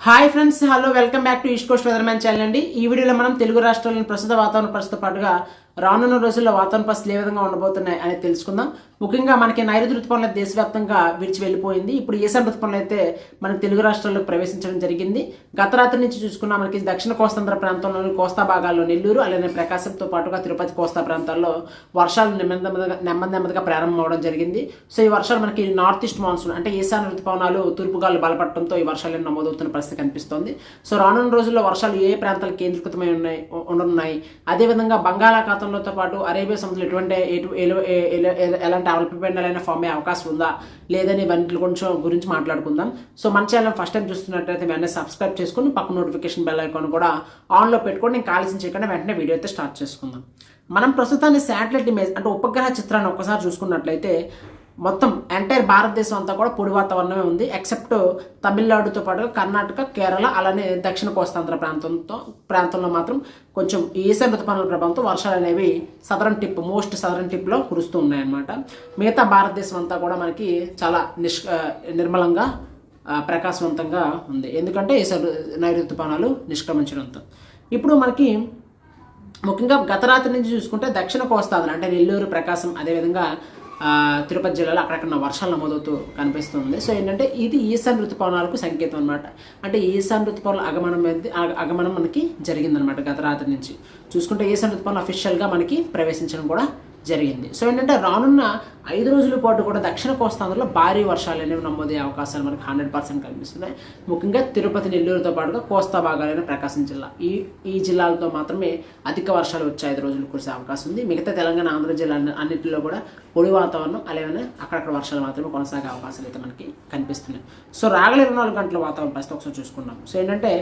Hi friends hello welcome back to East Coast Weatherman channel అండి. ఈ వీడియోలో మనం తెలుగు రాష్ట్రాలను ప్రస్తుత వాతావరణ పరిస్థితితో పాటుగా రానున్న రోజుల్లో వాతావరణ పరిస్థితులు ఏ విధంగా ఉండబోతున్నాయి అనేది తెలుసుకుందాం. ముఖ్యంగా మనకి నైరుతి ఋతుపవనం దేశవ్యాప్తంగా విడిచి వెళ్ళిపోయింది ఇప్పుడు ఈశాన్య ఋతుపవనం అయితే మనకి తెలుగు రాష్ట్రాల్లో ప్రవేశించడం జరిగింది. గత రాత్రి నుంచి చూసుకున్నా మనకి దక్షిణ కోస్తాంధ్ర ప్రాంతంలోని కోస్తా భాగాల్లో నెల్లూరు అలానే ప్రకాశంతో పాటుగా తిరుపతి కోస్తా ప్రాంతాల్లో వర్షాలు నెమ్మది నెమ్మదిగా నెమ్మది నెమ్మదిగా ప్రారంభం అవడం జరిగింది. సో ఈ వర్షాలు మనకి నార్త్ ఈస్ట్ మాన్సూన్ అంటే ఈశాన్య ఋతుపవనాలు తూర్పుగాలు బలపడటంతో ఈ వర్షాలు నమోదవుతున్న పరిస్థితి కనిపిస్తోంది. సో రానున్న రోజుల్లో వర్షాలు ఏ ప్రాంతాలు కేంద్రీకృతమై ఉన్నాయి ఉండనున్నాయి? అదేవిధంగా బంగాళాఖాతంలోతో పాటు అరేబియా సముద్రం ఎటువంటి ఎటు- ఎలాంటి అల్పపీడనాలైనా ఫామ్ అయ్యే అవకాశం ఉందా? లేదని వాటి కొంచెం గురించి మాట్లాడుకుందాం. సో మన ఛానల్ ఫస్ట్ టైం చూస్తున్నట్టయితే వెంటనే సబ్స్క్రైబ్ చేసుకుని పక్క నోటిఫికేషన్ బెల్ ఐకాన్ కూడా ఆన్లో పెట్టుకొని నేను కాల్సిన చేయకుండా వెంటనే వీడియో అయితే స్టార్ట్ చేసుకుందాం. మనం ప్రస్తుతాన్ని శాటిలైట్ ఇమేజ్ అంటే ఉపగ్రహ చిత్రాన్ని ఒక్కసారి చూసుకున్నట్లయితే మొత్తం ఎంటైర్ భారతదేశం అంతా కూడా పొడి వాతావరణమే ఉంది ఎక్సెప్ట్ తమిళనాడుతో పాటుగా కర్ణాటక కేరళ అలానే దక్షిణ కోస్తాంధ్ర ప్రాంతంతో ప్రాంతంలో మాత్రం కొంచెం ఈశాన్య ఋతుపనుల ప్రభావంతో వర్షాలు అనేవి సదరన్ టిప్ మోస్ట్ సదరన్ టిప్లో కురుస్తూ ఉన్నాయన్నమాట. మిగతా భారతదేశం అంతా కూడా మనకి చాలా నిష్ నిర్మలంగా ప్రకాశవంతంగా ఉంది. ఎందుకంటే ఈశాన్య నైరుతి ఋతుపవనాలు నిష్క్రమించడంతో. ఇప్పుడు మనకి ముఖ్యంగా గత రాత్రి నుంచి చూసుకుంటే దక్షిణ కోస్తాంధ్ర అంటే నెల్లూరు ప్రకాశం అదేవిధంగా తిరుపతి జిల్లాలో అక్కడక్కడ వర్షాలు నమోదవుతూ కనిపిస్తుంది. సో ఏంటంటే ఇది ఈశాన్య ఋతుపవనాలకు సంకేతం అనమాట అంటే ఈశాన్య ఋతుపవనాల ఆగమనం అనేది ఆగమనం మనకి జరిగిందనమాట గత రాత్రి నుంచి. చూసుకుంటే ఈశాన్ ఋతుపవనం అఫీషియల్గా మనకి ప్రవేశించడం కూడా జరిగింది. సో ఏంటంటే రానున్న ఐదు రోజుల పాటు కూడా దక్షిణ కోస్తాంధ్రలో భారీ వర్షాలు అనేవి నమోదయ్యే అవకాశాలు మనకి హండ్రెడ్ పర్సెంట్ కనిపిస్తున్నాయి. ముఖ్యంగా తిరుపతి నెల్లూరుతో పాటుగా కోస్తా భాగాలైన ప్రకాశం జిల్లా. ఈ ఈ జిల్లాలతో మాత్రమే అధిక వర్షాలు వచ్చే ఐదు రోజులు కురిసే అవకాశం ఉంది. మిగతా తెలంగాణ ఆంధ్ర జిల్లా అన్నింటిలో కూడా పొడి వాతావరణం అలాగే అక్కడక్కడ వర్షాలు మాత్రమే కొనసాగే అవకాశాలు అయితే మనకి కనిపిస్తున్నాయి. సో రాగల ఇరవై నాలుగు గంటల వాతావరణ పరిస్థితి ఒకసారి చూసుకున్నాం సో ఏంటంటే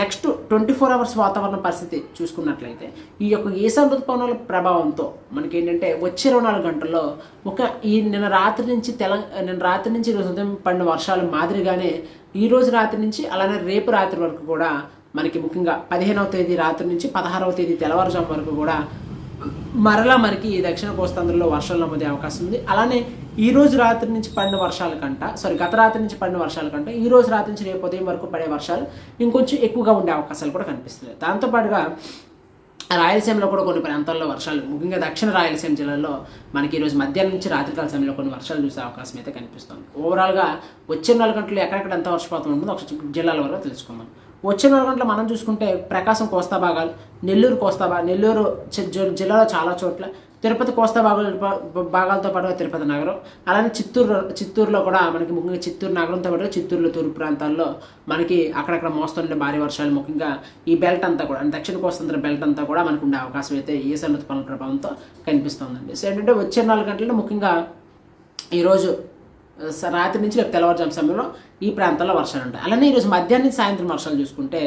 నెక్స్ట్ ట్వంటీ ఫోర్ అవర్స్ వాతావరణ పరిస్థితి చూసుకున్నట్లయితే ఈ యొక్క ఈశాన్ ఋతుపవనాల ప్రభావంతో మనకి ఏంటంటే వచ్చే ఇరవై నాలుగు గంటల్లో ఒక ఈ నిన్న రాత్రి నుంచి తెలంగాణ నిన్న రాత్రి నుంచి ఈరోజు ఉదయం పడిన వర్షాలు మాదిరిగానే ఈ రోజు రాత్రి నుంచి అలానే రేపు రాత్రి వరకు కూడా మనకి ముఖ్యంగా పదిహేనవ తేదీ రాత్రి నుంచి పదహారవ తేదీ తెల్లవారుజాము వరకు కూడా మరలా మనకి ఈ దక్షిణ కోస్తాంధ్రలో వర్షాలు నమోదే అవకాశం ఉంది. అలానే ఈ రోజు రాత్రి నుంచి పడిన వర్షాల కంట సారీ గత రాత్రి నుంచి పడిన వర్షాల కంట ఈ రోజు రాత్రి నుంచి రేపు ఉదయం వరకు పడే వర్షాలు ఇంకొంచెం ఎక్కువగా ఉండే అవకాశాలు కూడా కనిపిస్తున్నాయి. దాంతోపాటుగా రాయలసీమలో కూడా కొన్ని ప్రాంతాల్లో వర్షాలు ముఖ్యంగా దక్షిణ రాయలసీమ జిల్లాలో మనకి ఈరోజు మధ్యాహ్నం నుంచి రాత్రికాల సమయంలో కొన్ని వర్షాలు చూసే అవకాశం అయితే కనిపిస్తుంది. ఓవరాల్గా వచ్చే నాలుగు గంటలు ఎక్కడెక్కడ ఎంత వర్షపాతం ఉంటుందో ఒక జిల్లాల వరకు తెలుసుకుందాం. వచ్చే నాలుగు గంటలు మనం చూసుకుంటే ప్రకాశం కోస్తా భాగాలు నెల్లూరు కోస్తా భా నెల్లూరు జిల్లాలో చాలా చోట్ల తిరుపతి కోస్తా భాగాలు భాగాలతో పాటుగా తిరుపతి నగరం. అలానే చిత్తూరు చిత్తూరులో కూడా మనకి ముఖ్యంగా చిత్తూరు నగరంతో పాటుగా చిత్తూరులో తూర్పు ప్రాంతాల్లో మనకి అక్కడక్కడ మోస్తుండే భారీ వర్షాలు ముఖ్యంగా ఈ బెల్ట్ అంతా కూడా అంటే దక్షిణ కోస్తాంధ్ర బెల్ట్ అంతా కూడా మనకు ఉండే అవకాశం అయితే ఈ ఋతుపవనాల ప్రభావంతో కనిపిస్తుందండి. సో ఏంటంటే వచ్చే నాలుగు గంటల్లో ముఖ్యంగా ఈరోజు స- రాత్రి నుంచి రేపు తెల్లవారుజాము సమయంలో ఈ ప్రాంతాల్లో వర్షాలు ఉంటాయి. అలానే ఈరోజు మధ్యాహ్నం సాయంత్రం వర్షాలు చూసుకుంటే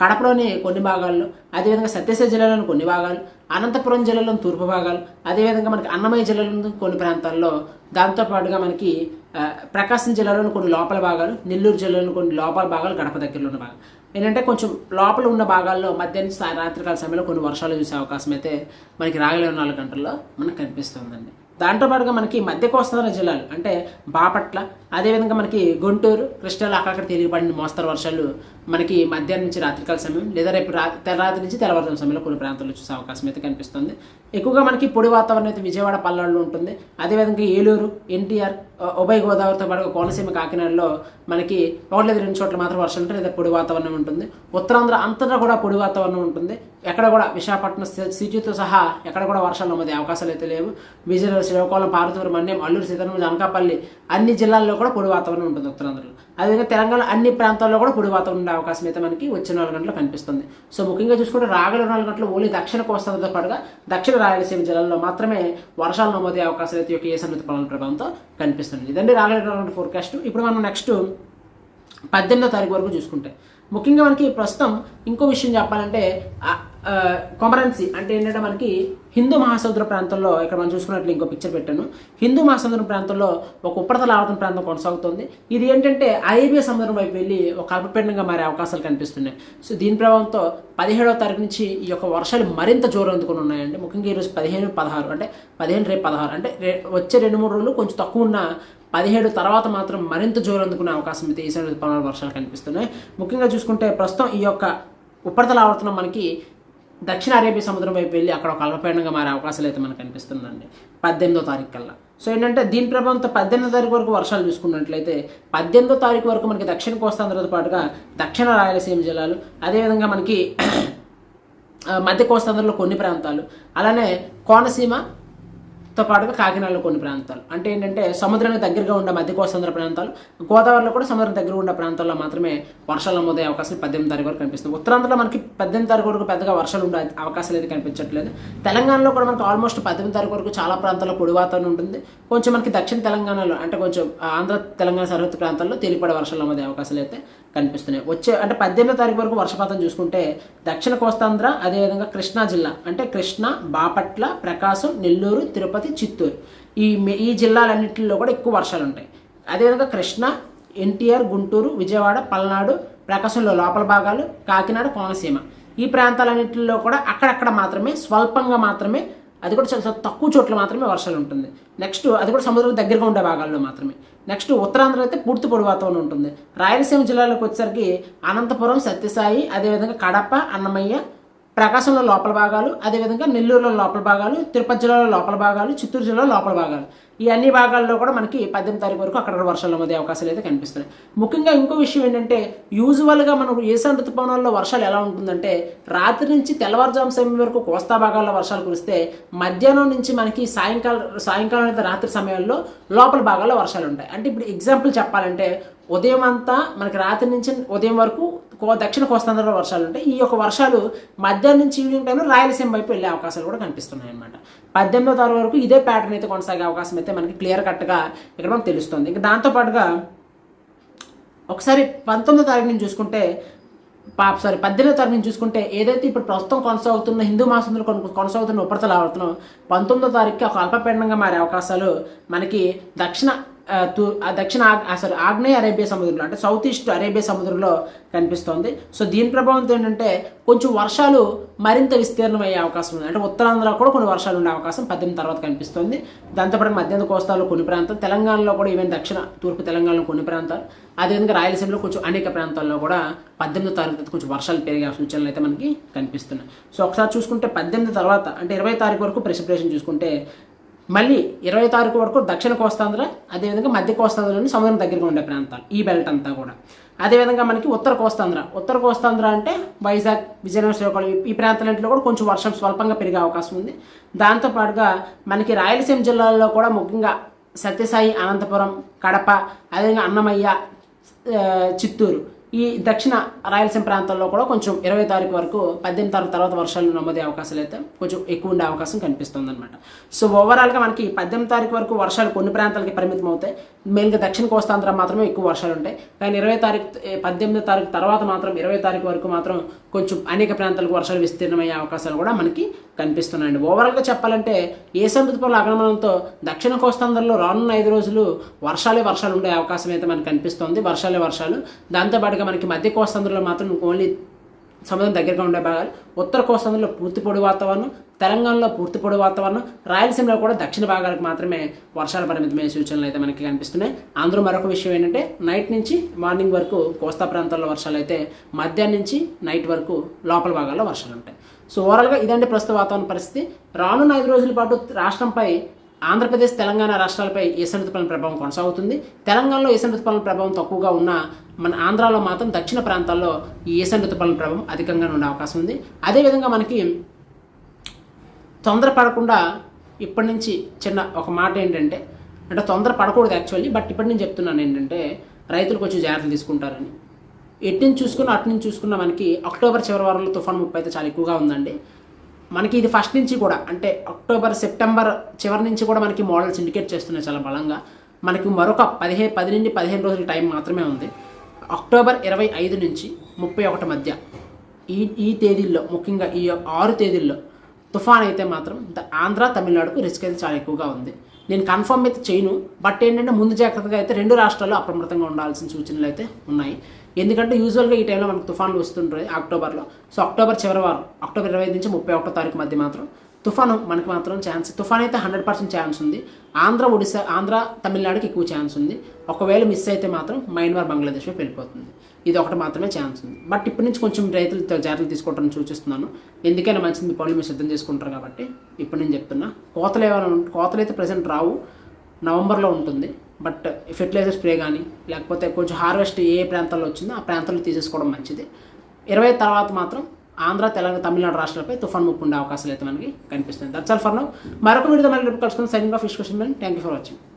కడపలోని కొన్ని భాగాల్లో అదేవిధంగా సత్యసాయి జిల్లాలోని కొన్ని భాగాలు అనంతపురం జిల్లాలోని తూర్పు భాగాలు అదేవిధంగా మనకి అన్నమయ్య జిల్లాలోని కొన్ని ప్రాంతాల్లో దాంతోపాటుగా మనకి ప్రకాశం జిల్లాలోని కొన్ని లోపల భాగాలు నెల్లూరు జిల్లాలోని కొన్ని లోపల భాగాలు గడప దగ్గరలో ఉన్న భాగాలు. ఏంటంటే కొంచెం లోపల ఉన్న భాగాల్లో మధ్యాహ్నం రాత్రికాల సమయంలో కొన్ని వర్షాలు చూసే అవకాశం అయితే మనకి రాగలే నాలుగు గంటల్లో మనకు కనిపిస్తుందండి. దాంతో పాటుగా మనకి మధ్య కోస్తాంధ్ర జిల్లాలు అంటే బాపట్ల అదేవిధంగా మనకి గుంటూరు కృష్ణాలు అక్కడక్కడ తిరిగిపడిన మోస్తరు వర్షాలు మనకి మధ్యాహ్నం నుంచి రాత్రికాల సమయం లేదా రేపు రా తెల్లరాత్రి నుంచి తెల్లవారుజాము సమయంలో కొన్ని ప్రాంతాల్లో చూసే అవకాశం అయితే కనిపిస్తుంది. ఎక్కువగా మనకి పొడి వాతావరణం అయితే విజయవాడ పల్నాడులో ఉంటుంది. అదేవిధంగా ఏలూరు ఎన్టీఆర్ ఉభయ గోదావరితో పాటు కోనసీమ కాకినాడలో మనకి ఒకటి లేదా రెండు చోట్ల మాత్రం వర్షం ఉంటుంది లేదా పొడి వాతావరణం ఉంటుంది. ఉత్తరాంధ్ర అంతటా కూడా పొడి వాతావరణం ఉంటుంది. ఎక్కడ కూడా విశాఖపట్నం సిటీతో సహా ఎక్కడ కూడా వర్షాలు నమోదే అవకాశాలు అయితే లేవు. విజయనగరం శ్రీకాకుళం పార్వతీపురం అన్యం అల్లూరు సీతారామ అనకాపల్లి అన్ని జిల్లాల్లో కూడా పొడి వాతావరణం ఉంటుంది ఉత్తరాంధ్రలో. అదేవిధంగా తెలంగాణ అన్ని ప్రాంతాల్లో కూడా పొడి వాతావరణం ఉండే అవకాశం అయితే మనకి వచ్చే నాలుగు గంటలు కనిపిస్తుంది. సో ముఖ్యంగా చూసుకుంటే రాగల నాలుగు గంటలు ఓన్లీ దక్షిణ కోస్తాంధ్రతో పాటుగా దక్షిణ రాయలసీమ జిల్లాల్లో మాత్రమే వర్షాలు నమోదే అవకాశాలు అయితే ఈ యొక్క ఏ పనుల ప్రభావంతో కనిపిస్తుంది. ఇదండి రాగల నాలుగు ఫోర్కాస్ట్ ఇప్పుడు మనం నెక్స్ట్ పద్దెనిమిదో తారీఖు వరకు చూసుకుంటే ముఖ్యంగా మనకి ప్రస్తుతం ఇంకో విషయం చెప్పాలంటే కొమరన్సీ అంటే ఏంటంటే మనకి హిందూ మహాసముద్ర ప్రాంతంలో ఇక్కడ మనం చూసుకున్నట్లు ఇంకో పిక్చర్ పెట్టాను. హిందూ మహాసముద్రం ప్రాంతంలో ఒక ఉపరితల ఆవర్తన ప్రాంతం కొనసాగుతుంది. ఇది ఏంటంటే అరేబియా సముద్రం వైపు వెళ్ళి ఒక అల్పపీడనంగా మారే అవకాశాలు కనిపిస్తున్నాయి. సో దీని ప్రభావంతో పదిహేడవ తారీఖు నుంచి ఈ యొక్క వర్షాలు మరింత జోరు అందుకుని ఉన్నాయండి. ముఖ్యంగా ఈరోజు పదిహేను పదహారు అంటే పదిహేను రేపు పదహారు అంటే రే- వచ్చే రెండు మూడు రోజులు కొంచెం తక్కువ ఉన్న పదిహేడు తర్వాత మాత్రం మరింత జోరు అందుకునే అవకాశం అయితే ఈశాన్య ఋతుపవనాల వర్షాలు కనిపిస్తున్నాయి. ముఖ్యంగా చూసుకుంటే ప్రస్తుతం ఈ యొక్క ఉపరితల ఆవర్తనం మనకి దక్షిణ అరేబియా సముద్రం వైపు వెళ్ళి అక్కడ ఒక అల్పపీడనంగా మారే అవకాశాలు అయితే మనకు కనిపిస్తుందండి. పద్దెనిమిదో తారీఖు కల్లా. సో ఏంటంటే దీని ప్రభావంతో పద్దెనిమిదో తారీఖు వరకు వర్షాలు చూసుకున్నట్లయితే పద్దెనిమిదో తారీఖు వరకు మనకి దక్షిణ కోస్తాంధ్రతో పాటుగా దక్షిణ రాయలసీమ జిల్లాలు అదేవిధంగా మనకి మధ్య కోస్తాంధ్రలో కొన్ని ప్రాంతాలు అలానే కోనసీమ తో పాటుగా కాకినాడలో కొన్ని ప్రాంతాలు. అంటే ఏంటంటే సముద్రానికి దగ్గరగా ఉన్న మధ్య కోస్తాంధ్ర ప్రాంతాలు గోదావరిలో కూడా సముద్రం దగ్గర ఉన్న ప్రాంతాల్లో మాత్రమే వర్షాలు నమోదయ్యే అవకాశం పద్దెనిమిది తారీఖు వరకు కనిపిస్తుంది. ఉత్తరాంధ్రలో మనకి పద్దెనిమిది తారీఖు వరకు పెద్దగా వర్షాలు ఉండే అవకాశాలు అయితే కనిపించట్లేదు. తెలంగాణలో కూడా మనకు ఆల్మోస్ట్ పద్దెనిమిది తారీఖు వరకు చాలా ప్రాంతాల్లో పొడి వాతావరణం ఉంటుంది. కొంచెం మనకి దక్షిణ తెలంగాణలో అంటే కొంచెం ఆంధ్ర తెలంగాణ సరిహద్దు ప్రాంతాల్లో తేలిపడే వర్షాలు నమోదయ్యే అవకాశాలు అయితే కనిపిస్తున్నాయి. వచ్చే అంటే పద్దెనిమిదో తారీఖు వరకు వర్షపాతం చూసుకుంటే దక్షిణ కోస్తాంధ్ర అదేవిధంగా కృష్ణా జిల్లా అంటే కృష్ణా బాపట్ల ప్రకాశం నెల్లూరు తిరుపతి చిత్తూరు. ఈ ఈ జిల్లాలన్నింటిలో కూడా ఎక్కువ వర్షాలు ఉంటాయి. అదేవిధంగా కృష్ణ ఎన్టీఆర్ గుంటూరు విజయవాడ పల్నాడు ప్రకాశంలో లోపల భాగాలు కాకినాడ కోనసీమ. ఈ ప్రాంతాలన్నింటిలో కూడా అక్కడక్కడ మాత్రమే స్వల్పంగా మాత్రమే అది కూడా చాలా చాలా తక్కువ చోట్ల మాత్రమే వర్షాలు ఉంటుంది. నెక్స్ట్ అది కూడా సముద్రం దగ్గరగా ఉండే భాగాల్లో మాత్రమే. నెక్స్ట్ ఉత్తరాంధ్ర అయితే పూర్తి పొడి వాతావరణం ఉంటుంది. రాయలసీమ జిల్లాలోకి వచ్చేసరికి అనంతపురం సత్యసాయి అదేవిధంగా కడప అన్నమయ్య ప్రకాశంలో లోపల భాగాలు అదేవిధంగా నెల్లూరులో లోపల భాగాలు తిరుపతి జిల్లాలో లోపల భాగాలు చిత్తూరు జిల్లాలో లోపల భాగాలు. ఈ అన్ని భాగాల్లో కూడా మనకి పద్దెనిమిది తారీఖు వరకు అక్కడ వర్షాలు నమోదే అవకాశాలు అయితే కనిపిస్తున్నాయి. ముఖ్యంగా ఇంకో విషయం ఏంటంటే యూజువల్గా మనం ఈశాన్య ఋతుపవనాల్లో వర్షాలు ఎలా ఉంటుందంటే రాత్రి నుంచి తెల్లవారుజాము సమయం వరకు కోస్తా భాగాల్లో వర్షాలు కురిస్తే మధ్యాహ్నం నుంచి మనకి సాయంకాలం సాయంకాలం అయితే రాత్రి సమయాల్లో లోపల భాగాల్లో వర్షాలు ఉంటాయి. అంటే ఇప్పుడు ఎగ్జాంపుల్ చెప్పాలంటే ఉదయం అంతా మనకి రాత్రి నుంచి ఉదయం వరకు కో దక్షిణ కోస్తాంధ్రలో వర్షాలు ఉంటాయి ఈ యొక్క వర్షాలు మధ్యాహ్నం నుంచి ఈవినింగ్ టైంలో రాయలసీమ వైపు వెళ్ళే అవకాశాలు కూడా కనిపిస్తున్నాయి అనమాట పద్దెనిమిదో తారీఖు వరకు ఇదే ప్యాటర్న్ అయితే కొనసాగే అవకాశం అయితే మనకి క్లియర్ కట్గా ఇక్కడ మనకు తెలుస్తుంది. ఇంకా దాంతోపాటుగా ఒకసారి పంతొమ్మిదో తారీఖు నుంచి చూసుకుంటే పాప సారీ పద్దెనిమిదో తారీఖు నుంచి చూసుకుంటే ఏదైతే ఇప్పుడు ప్రస్తుతం కొనసాగుతున్న హిందూ మాసంలో కొనసాగుతున్న ఉపరితల ఆవర్తనం పంతొమ్మిదో తారీఖుకి ఒక అల్పపీడనంగా మారే అవకాశాలు మనకి దక్షిణ దక్షిణ ఆగ్- సారీ ఆగ్నేయ అరేబియా సముద్రంలో అంటే సౌత్ ఈస్ట్ అరేబియా సముద్రంలో కనిపిస్తోంది. సో దీని ప్రభావంతో ఏంటంటే కొంచెం వర్షాలు మరింత విస్తీర్ణం అయ్యే అవకాశం ఉంది. అంటే ఉత్తరాంధ్ర కూడా కొన్ని వర్షాలు ఉండే అవకాశం పద్దెనిమిది తర్వాత కనిపిస్తోంది. దాంతోపాటు మధ్యాహ్న కోస్తాలో కొన్ని ప్రాంతాలు తెలంగాణలో కూడా ఈవెన్ దక్షిణ తూర్పు తెలంగాణలో కొన్ని ప్రాంతాలు అదేవిధంగా రాయలసీమలో కొంచెం అనేక ప్రాంతాల్లో కూడా పద్దెనిమిది తారీఖు కొంచెం వర్షాలు పెరిగే సూచనలు అయితే మనకి కనిపిస్తున్నాయి. సో ఒకసారి చూసుకుంటే పద్దెనిమిది తర్వాత అంటే ఇరవై తారీఖు వరకు ప్రెసిపిరేషన్ చూసుకుంటే మళ్ళీ ఇరవై తారీఖు వరకు దక్షిణ కోస్తాంధ్ర అదేవిధంగా మధ్య కోస్తాంధ్రలోని సముద్రం దగ్గరగా ఉండే ప్రాంతాలు ఈ బెల్ట్ అంతా కూడా. అదేవిధంగా మనకి ఉత్తర కోస్తాంధ్ర ఉత్తర కోస్తాంధ్ర అంటే వైజాగ్ విజయనగరం శ్రీకాకుళం ఈ- ఈ కూడా కొంచెం వర్షం స్వల్పంగా పెరిగే అవకాశం ఉంది. దాంతోపాటుగా మనకి రాయలసీమ జిల్లాల్లో కూడా ముఖ్యంగా సత్యసాయి అనంతపురం కడప అదేవిధంగా అన్నమయ్య చిత్తూరు ఈ దక్షిణ రాయలసీమ ప్రాంతాల్లో కూడా కొంచెం ఇరవై తారీఖు వరకు పద్దెనిమిది తారీఖు తర్వాత వర్షాలు నమోదే అవకాశాలు అయితే కొంచెం ఎక్కువ ఉండే అవకాశం కనిపిస్తుంది అనమాట సో ఓవరాల్గా మనకి పద్దెనిమిది తారీఖు వరకు వర్షాలు కొన్ని ప్రాంతాలకి పరిమితం అవుతాయి మెయిన్గా దక్షిణ కోస్తాంధ్ర మాత్రమే ఎక్కువ వర్షాలు ఉంటాయి. కానీ ఇరవై తారీఖు పద్దెనిమిది తారీఖు తర్వాత మాత్రం ఇరవై తారీఖు వరకు మాత్రం కొంచెం అనేక ప్రాంతాలకు వర్షాలు విస్తీర్ణమయ్యే అవకాశాలు కూడా మనకి కనిపిస్తున్నాయండి. ఓవరాల్గా చెప్పాలంటే ఏ ఋతుపవనాల ఆగమనంతో దక్షిణ కోస్తాంధ్రలో రానున్న ఐదు రోజులు వర్షాలే వర్షాలు ఉండే అవకాశం అయితే మనకు కనిపిస్తుంది. వర్షాలే వర్షాలు. దాంతోపాటు దాంతోపాటుగా మనకి మధ్య కోస్తాంధ్రలో మాత్రం ఓన్లీ సముద్రం దగ్గరగా ఉండే భాగాలు. ఉత్తర కోస్తాంధ్రలో పూర్తి పొడి వాతావరణం తెలంగాణలో పూర్తి పొడి వాతావరణం రాయలసీమలో కూడా దక్షిణ భాగాలకు మాత్రమే వర్షాల పరిమితమైన సూచనలు అయితే మనకి కనిపిస్తున్నాయి. అందులో మరొక విషయం ఏంటంటే నైట్ నుంచి మార్నింగ్ వరకు కోస్తా ప్రాంతాల్లో వర్షాలు అయితే మధ్యాహ్నం నుంచి నైట్ వరకు లోపల భాగాల్లో వర్షాలు ఉంటాయి. సో ఓవరాల్గా ఇదంటే ప్రస్తుత వాతావరణ పరిస్థితి. రానున్న ఐదు రోజుల పాటు రాష్ట్రంపై ఆంధ్రప్రదేశ్ తెలంగాణ రాష్ట్రాలపై ఈశాన్య ఋతుపవన ప్రభావం కొనసాగుతుంది? తెలంగాణలో ఈశాన్య ఋతుపవన ప్రభావం తక్కువగా ఉన్న మన ఆంధ్రాలో మాత్రం దక్షిణ ప్రాంతాల్లో ఈ ఈశాన్య ఋతుపవన ప్రభావం అధికంగా ఉండే అవకాశం ఉంది. అదేవిధంగా మనకి తొందరపడకుండా ఇప్పటి నుంచి చిన్న ఒక మాట ఏంటంటే అంటే తొందర పడకూడదు యాక్చువల్లీ బట్ ఇప్పటి నుంచి చెప్తున్నాను ఏంటంటే రైతులు కొంచెం జాగ్రత్తలు తీసుకుంటారని. ఎట్టిని నుంచి అటు నుంచి చూసుకున్న మనకి అక్టోబర్ చివరి వారంలో తుఫాన్ ముప్పై అయితే చాలా ఎక్కువగా ఉందండి. మనకి ఇది ఫస్ట్ నుంచి కూడా అంటే అక్టోబర్ సెప్టెంబర్ చివరి నుంచి కూడా మనకి మోడల్స్ ఇండికేట్ చేస్తున్నాయి చాలా బలంగా. మనకి మరొక పదిహేను పది నుండి పదిహేను రోజుల టైం మాత్రమే ఉంది. అక్టోబర్ ఇరవై ఐదు నుంచి ముప్పై ఒకటి మధ్య. ఈ ఈ తేదీల్లో ముఖ్యంగా ఈ ఆరు తేదీల్లో తుఫాన్ అయితే మాత్రం ఆంధ్ర తమిళనాడుకు రిస్క్ అయితే చాలా ఎక్కువగా ఉంది. నేను కన్ఫర్మ్ అయితే చేయను బట్ ఏంటంటే ముందు జాగ్రత్తగా అయితే రెండు రాష్ట్రాల్లో అప్రమత్తంగా ఉండాల్సిన సూచనలు అయితే ఉన్నాయి. ఎందుకంటే యూజువల్గా ఈ టైంలో మనకు తుఫాన్లు వస్తుంటాయి అక్టోబర్లో. సో అక్టోబర్ చివరి వారం అక్టోబర్ ఇరవై నుంచి ముప్పై ఒకటో తారీఖు మధ్య మాత్రం తుఫాను మనకి మాత్రం ఛాన్స్ తుఫాన్ అయితే హండ్రెడ్ పర్సెంట్ ఛాన్స్ ఉంది. ఆంధ్ర ఒడిశా ఆంధ్ర తమిళనాడుకి ఎక్కువ ఛాన్స్ ఉంది. ఒకవేళ మిస్ అయితే మాత్రం మయన్మార్ బంగ్లాదేశ్ వైపు వెళ్ళిపోతుంది. ఇది ఒకటి మాత్రమే ఛాన్స్ ఉంది. బట్ ఇప్పటి నుంచి కొంచెం రైతులు జాగ్రత్తలు తీసుకోవడం సూచిస్తున్నాను. ఎందుకైనా మంచిది పనులు మీరు సిద్ధం చేసుకుంటారు కాబట్టి ఇప్పుడు నేను చెప్తున్నా. కోతలు ఏమైనా కోతలు అయితే ప్రజెంట్ రావు. నవంబర్లో ఉంటుంది. బట్ ఫెర్టిలైజర్ స్ప్రే కానీ లేకపోతే కొంచెం హార్వెస్ట్ ఏ ప్రాంతాల్లో వచ్చిందో ఆ ప్రాంతాల్లో తీసేసుకోవడం మంచిది. ఇరవై తర్వాత మాత్రం ఆంధ్ర తెలంగాణ తమిళనాడు రాష్ట్రాలపై తుఫాన్ ముప్పు ఉండే అవకాశాలు అయితే మనకి కనిపిస్తుంది దట్స్ ఆల్ ఫర్ నౌ మరొక వీడియో మళ్ళీ కలుసుకుని సైనింగ్ ఆఫ్ ఇష్యూషన్ థ్యాంక్ యూ ఫర్ వాచింగ్